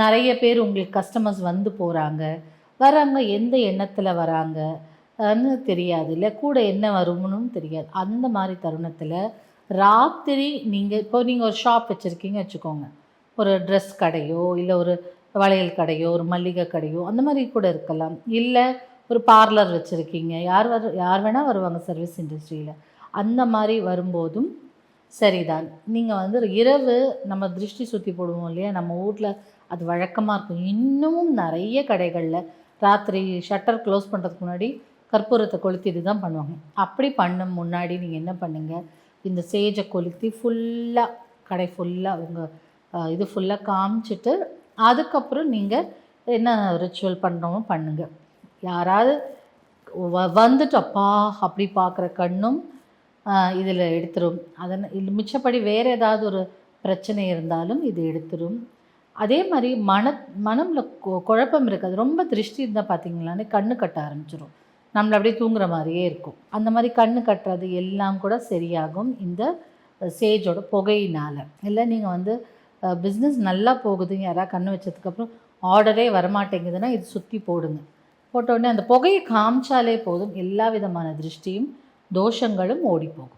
நிறைய பேர் உங்களுக்கு கஸ்டமர்ஸ் வந்து போகிறாங்க வராங்க எந்த எண்ணத்தில் வராங்கன்னு தெரியாது. இல்லை கூட என்ன வரும்னு தெரியாது. அந்த மாதிரி தருணத்தில் ராத்திரி நீங்கள் இப்போ நீங்கள் ஒரு ஷாப் வச்சுருக்கீங்க வச்சுக்கோங்க. ஒரு ட்ரெஸ் கடையோ இல்லை ஒரு வளையல் கடையோ ஒரு மல்லிகை கடையோ அந்த மாதிரி கூட இருக்கலாம். இல்லை ஒரு பார்லர் வச்சுருக்கீங்க. யார் வர யார் வேணால் வருவாங்க சர்வீஸ் இண்டஸ்ட்ரியில் அந்த மாதிரி வரும்போதும் சரிதான். நீங்கள் வந்து இரவு நம்ம திருஷ்டி சுற்றி போடுவோம் இல்லையா? நம்ம வீட்டில் அது வழக்கமாக இருக்கும். இன்னமும் நிறைய கடைகளில் ராத்திரி ஷட்டர் க்ளோஸ் பண்ணுறதுக்கு முன்னாடி கற்பூரத்தை கொளுத்திட்டு தான் பண்ணுவாங்க. அப்படி பண்ணும் முன்னாடி நீங்கள் என்ன பண்ணுங்க? இந்த சேஜை கொளுத்தி ஃபுல்லாக கடை ஃபுல்லாக உங்கள் இது ஃபுல்லாக காமிச்சிட்டு அதுக்கப்புறம் நீங்கள் என்ன ரிச்சுவல் பண்ணுறோமோ பண்ணுங்கள் யாராவது வ- வந்துட்டு அப்பா அப்படி பார்க்குற கண்ணும் இதில் எடுத்துரும். அதன் மிச்சப்படி வேறு ஏதாவது ஒரு பிரச்சனை இருந்தாலும் இது எடுத்துரும். அதே மாதிரி மன மனமில் கொ- குழப்பம் இருக்காது ரொம்ப திருஷ்டி இருந்தால் பார்த்தீங்களானே கண்ணு கட்ட ஆரம்பிச்சிடும் நம்மளை அப்படியே தூங்குற மாதிரியே இருக்கும். அந்த மாதிரி கண்ணு கட்டுறது எல்லாம் கூட சரியாகும் இந்த சேஜோட புகையினால். இல்லை நீங்கள் வந்து பிஸ்னஸ் நல்லா போகுது. யாராவது கண்ணு வச்சதுக்கப்புறம் ஆர்டரே வரமாட்டேங்குதுன்னா இது சுற்றி போடுங்க. போட்டோடனே அந்த புகையை காமிச்சாலே போதும். எல்லா விதமான திருஷ்டியும் தோஷங்களும் ஓடிப்போகும்.